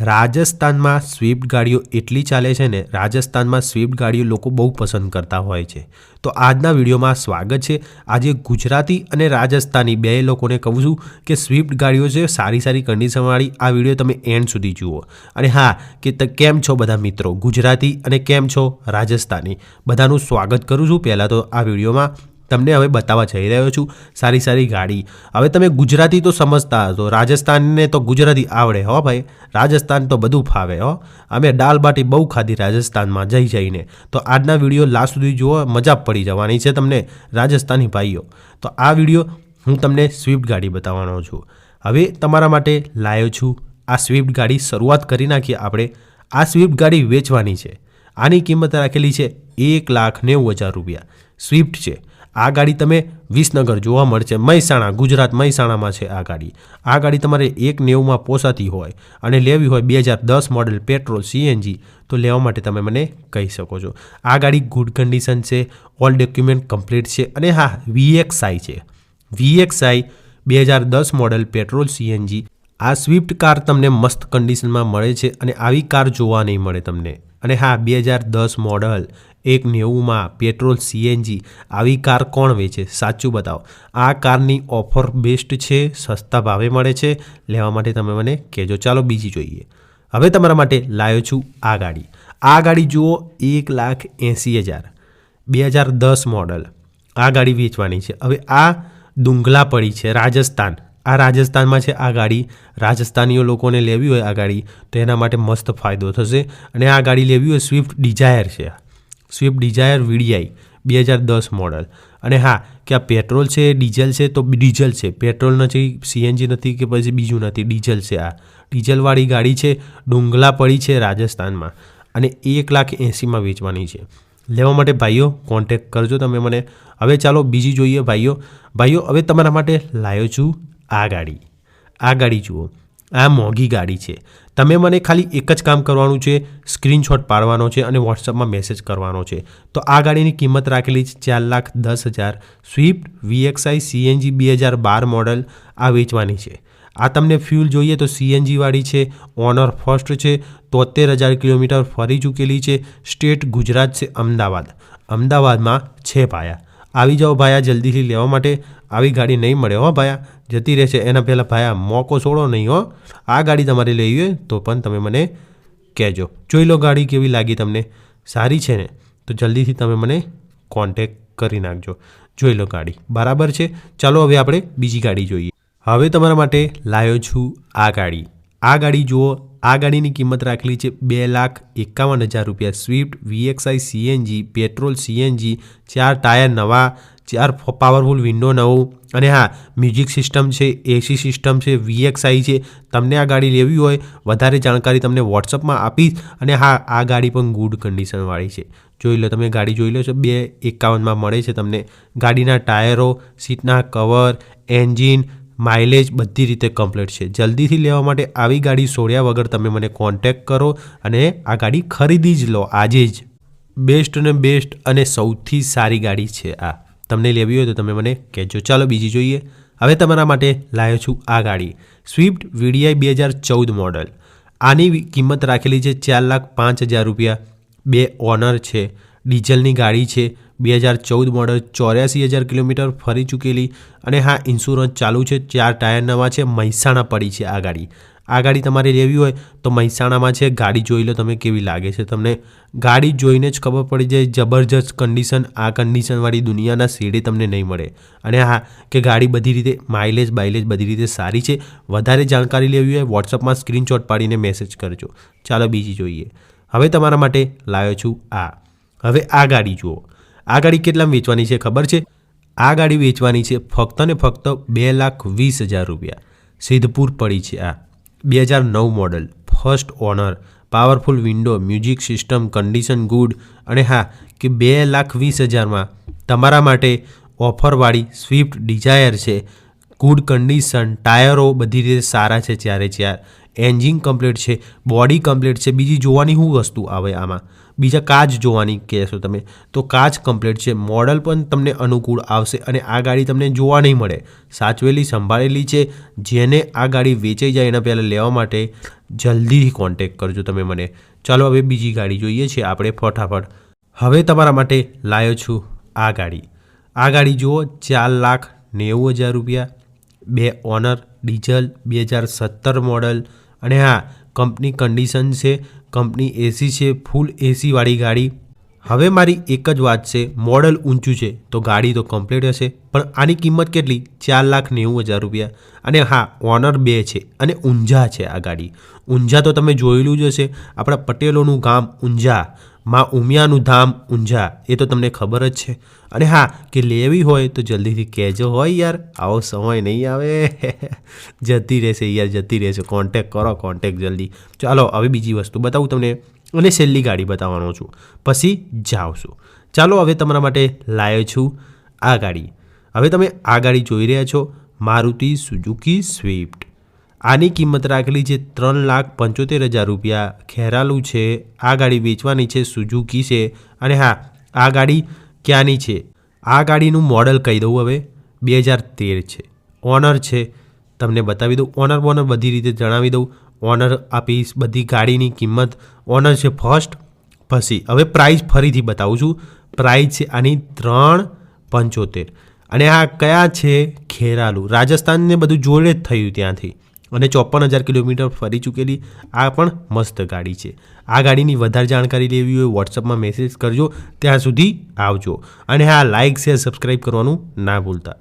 રાજસ્થાનમાં સ્વિફ્ટ ગાડીઓ એટલી ચાલે છે ને, રાજસ્થાનમાં સ્વિફ્ટ ગાડીઓ લોકો બહુ પસંદ કરતા હોય છે. તો આજના વિડીયોમાં સ્વાગત છે. આજે ગુજરાતી અને રાજસ્થાની બે લોકોને કહું છું કે સ્વિફ્ટ ગાડીઓ છે, સારી સારી કન્ડિશનવાળી આ વીડિયો તમે એન્ડ સુધી જુઓ. અને હા, કે કેમ છો બધા મિત્રો? ગુજરાતી અને કેમ છો રાજસ્થાની? બધાનું સ્વાગત કરું છું. પહેલાં તો આ વિડીયોમાં તમને હવે બતાવવા જઈ રહ્યો છું સારી સારી ગાડી. હવે તમે ગુજરાતી તો સમજતા હતો રાજસ્થાનને તો ગુજરાતી આવડે હો ભાઈ. રાજસ્થાન તો બધું ફાવે હો. અમે દાલ બાટી બહુ ખાધી રાજસ્થાનમાં જઈ જઈને. તો આજના વીડિયો લાસ્ટ સુધી જુઓ, મજા પડી જવાની છે તમને, રાજસ્થાની ભાઈઓ. તો આ વીડિયો હું તમને સ્વિફ્ટ ગાડી બતાવવાનો છું. હવે તમારા માટે લાવ્યો છું આ સ્વિફ્ટ ગાડી. શરૂઆત કરી નાખીએ આપણે. આ સ્વિફ્ટ ગાડી વેચવાની છે. આની કિંમત રાખેલી છે એક લાખ નેવું હજાર રૂપિયા. સ્વિફ્ટ છે. આ ગાડી તમે વિસનગર જોવા મળશે. મહેસાણા, ગુજરાત, મહેસાણામાં છે આ ગાડી. આ ગાડી તમારે એક નેવુંમાં પોસાતી હોય અને લેવી હોય બે હજાર દસ મોડેલ પેટ્રોલ સીએનજી તો લેવા માટે તમે મને કહી શકો છો. આ ગાડી ગુડ કન્ડિશન છે ઓલ ડોક્યુમેન્ટ કમ્પ્લીટ છે અને હા વીએક્સઆઈ છે. વીએક્સઆઈ બે હજાર દસ મોડેલ પેટ્રોલ સીએનજી આ સ્વિફ્ટ કાર તમને મસ્ત કન્ડિશનમાં મળે છે અને આવી કાર જોવા નહીં મળે તમને. અને હા, બે હજાર દસ મોડલ એક નેવુંમાં પેટ્રોલ સીએનજી આવી કાર કોણ વેચે? સાચું બતાવો. આ કારની ઓફર બેસ્ટ છે, સસ્તા ભાવે મળે છે. લેવા માટે તમે મને કહેજો. ચાલો બીજી જોઈએ. હવે તમારા માટે લાવ્યો છું આ ગાડી. આ ગાડી જુઓ, એક લાખ એંસી હજાર. બે હજાર દસ મોડલ. આ ગાડી વેચવાની છે. હવે આ ડુંગલા પડી છે, રાજસ્થાન. આ રાજસ્થાનમાં છે આ ગાડી. રાજસ્થાનીઓ લોકોને લેવી હોય આ ગાડી, તો એના માટે મસ્ત ફાયદો થશે. અને આ ગાડી લેવી હોય સ્વિફ્ટ ડિઝાયર છે. સ્વિફ્ટ ડિઝાયર વીડીઆઈ, બે હજાર દસ મોડલ. અને હા, કે આ પેટ્રોલ છે, ડીઝલ છે, તો ડીઝલ છે. પેટ્રોલ નથી સીએનજી નથી કે પછી બીજું નથી, ડીઝલ છે આ. ડીઝલવાળી ગાડી છે, ડુંગલા પડી છે રાજસ્થાનમાં. અને એક લાખ એંસીમાં વેચવાની છે. લેવા માટે ભાઈઓ કોન્ટેક કરજો તમે મને. હવે ચાલો બીજી જોઈએ ભાઈઓ. ભાઈઓ, હવે તમારા માટે લાવ્યો છું આ ગાડી. આ ગાડી જુઓ. આ મોંઘી ગાડી છે. તમે મને ખાલી એક જ કામ કરવાનું છે, સ્ક્રીનશોટ પાડવાનો છે અને વોટ્સઅપમાં મેસેજ કરવાનો છે. તો આ ગાડીની કિંમત રાખેલી છે ચાર લાખ દસ હજાર. સ્વિફ્ટ, વીએક્સઆઈ, સીએનજી બે હજાર બાર મોડલ આ વેચવાની છે. આ તમને ફ્યુલ જોઈએ તો સીએનજીવાળી છે, ઓનર ફર્સ્ટ છે તોતેર હજાર કિલોમીટર ફરી ચૂકેલી છે, સ્ટેટ ગુજરાત છે, અમદાવાદ. અમદાવાદમાં છે ભાયા. આવી જાઓ ભાયા જલ્દીથી લેવા માટે આવી ગાડી નહીં મળે, હો ભાયા. જતી રહેશે. એના પહેલાં ભાયા, મોકો છોડો નહીં, હો. આ ગાડી તમારે લેવી હોય તો પણ તમે મને કહેજો. જોઈ લો ગાડી કેવી લાગી તમને. સારી છે ને? તો જલ્દીથી તમે મને કોન્ટેક કરી નાખજો. જોઈ લો ગાડી. બરાબર છે? ચાલો હવે આપણે બીજી ગાડી જોઈએ. હવે તમારા માટે લાવ્યો છું આ ગાડી. આ ગાડી જુઓ. આ ગાડીની કિંમત રાખેલી છે બે લાખ એકાવન હજાર રૂપિયા. Swift VXI CNG petrol CNG ચાર ટાયર નવા ચાર પાવરફુલ વિન્ડો નવું. અને હા મ્યુઝિક સિસ્ટમ છે એસી સિસ્ટમ છે વીએક્સઆઈ છે, તમને આ ગાડી લેવી હોય, વધારે જાણકારી તમને વોટ્સઅપમાં આપીશ અને હા, આ ગાડી પણ ગુડ કન્ડિશનવાળી છે. જોઈ લો, તમે ગાડી જોઈ લો છો, બે એકાવનમાં મળે છે તમને. ગાડીના ટાયરો, સીટના કવર એન્જિન માઇલેજ બધી રીતે કમ્પ્લીટ છે. જલ્દીથી લેવા માટે આવી ગાડી છોડ્યા વગર તમે મને કોન્ટેક કરો અને આ ગાડી ખરીદી જ લો. આજે જ. બેસ્ટ અને બેસ્ટ અને સૌથી સારી ગાડી છે આ. તમને લેવી હોય તો તમે મને કહેજો. ચાલો બીજી જોઈએ. હવે તમારા માટે લાવ્યો છું આ ગાડી. સ્વિફ્ટ વીડીઆઈ બે હજાર ચૌદ મોડલ આની કિંમત રાખેલી છે ચાર લાખ પાંચ હજાર રૂપિયા. બે ઓનર છે. ડીઝલની ગાડી છે. બે હજાર ચૌદ મોડલ ચોર્યાસી હજાર કિલોમીટર ફરી ચૂકેલી. અને હા ઇન્સ્યોરન્સ ચાલુ છે. ચાર ટાયર નવા છે. મહેસાણા પડી છે આ ગાડી. આ ગાડી તમારે લેવી હોય તો મહેસાણામાં છે. ગાડી જોઈ લો તમે કેવી લાગે છે તમને. ગાડી જોઈને જ ખબર પડી જાય, જબરજસ્ત કન્ડિશન આ કન્ડિશનવાળી દુનિયાના શેડે તમને નહીં મળે. અને હા, કે ગાડી બધી રીતે માઇલેજ બાઇલેજ બધી રીતે સારી છે. વધારે જાણકારી લેવી હોય વોટ્સઅપમાં સ્ક્રીનશોટ પાડીને મેસેજ કરજો. ચાલો બીજી જોઈએ. હવે તમારા માટે લાવ્યો છું આ. હવે આ ગાડી જુઓ. આ ગાડી કેટલામાં વેચવાની છે ખબર છે? આ ગાડી વેચવાની છે ફક્ત ને ફક્ત બે લાખ વીસ હજાર રૂપિયા. સિદ્ધપુર પડી છે આ. બે હજાર નવ model, first owner, powerful window, music system, condition good અને હા, કે બે લાખ વીસ હજારમાં તમારા માટે ઓફરવાળી સ્વિફ્ટ ડિઝાયર છે. ગુડ કન્ડિશન, ટાયરો બધી રીતે સારા છે, ચારે ચાર. એન્જિન કમ્પ્લીટ છે બોડી કમ્પ્લીટ છે, બીજી જોવાની શું વસ્તુ આવે આમાં? બીજા કાચ જોવાની કહેશો તમે. તો કાચ કમ્પ્લીટ છે મોડલ પણ તમને અનુકૂળ આવશે અને આ ગાડી તમને જોવા નહીં મળે. સાચવેલી, સંભાળેલી છે, જેને આ ગાડી વેચાઈ જાય એના પહેલાં લેવા માટે જલ્દીથી કોન્ટેક કરજો તમે મને. ચાલો હવે બીજી ગાડી જોઈએ છીએ આપણે ફટાફટ. હવે તમારા માટે લાવ્યો છું આ ગાડી. આ ગાડી જુઓ, ચાર લાખ નેવું હજાર રૂપિયા. બે ઓનર ડીઝલ, બે હજાર સત્તર મોડલ. અને હા, કંપની કન્ડિશન છે, કંપની એસી છે, ફૂલ એસીવાળી ગાડી. હવે મારી એક જ વાત છે, મોડલ ઊંચું છે, તો ગાડી તો કમ્પ્લીટ હશે, પણ આની કિંમત કેટલી? ચાર લાખ નેવું હજાર રૂપિયા. અને હા, ઓનર બે છે, અને ઊંઝા છે આ ગાડી. ઊંઝા તો તમે જોયેલું જ હશે, આપણા પટેલોનું ગામ ઊંઝા. માં ઉમિયાનું ધામ ઊંઝા. એ તો તમને ખબર જ છે. અને હા, કે લેવી હોય તો જલ્દીથી કહેજો. હોય યાર, આવો સમય નહીં આવે. જતી રહેશે યાર, જતી રહેશે. કોન્ટેક કરો કોન્ટેક જલ્દી. ચાલો, હવે બીજી વસ્તુ બતાવું તમને અને છેલ્લી ગાડી બતાવવાનો છું. પછી છું. ચાલો, હવે તમારા માટે લાવ્યો છું આ ગાડી. હવે તમે આ ગાડી જોઈ રહ્યા છો. Maruti Suzuki Swift. આની કિંમત રાખેલી છે ત્રણ લાખ પંચોતેર હજાર રૂપિયા. ખેરાલું છે, આ ગાડી વેચવાની છે, સુઝુકી છે અને હા, આ ગાડી ક્યાંની છે? આ ગાડીનું મોડલ કહી દઉં હવે. બે હજાર તેર છે. ઓનર છે, તમને બતાવી દઉં. ઓનર બોનર બધી રીતે જણાવી દઉં. ઓનર આપીશ બધી ગાડીની કિંમત. ઓનર છે ફર્સ્ટ, પછી. હવે પ્રાઇસ ફરીથી બતાવું છું. પ્રાઇસ છે આની ત્રણ પંચોતેર. અને આ કયા છે? ખેરાલુ. રાજસ્થાનને બધું જોડે જ થયું ત્યાંથી. અને ચોપન હજાર કિલોમીટર ફરી ચૂકેલી. આ પણ મસ્ત ગાડી છે. આ ગાડીની વધારે જાણકારી લેવી હોય વોટ્સઅપમાં મેસેજ કરજો. ત્યાં સુધી આવજો. અને હા લાઇક શેર સબસ્ક્રાઈબ કરવાનું ના ભૂલતા.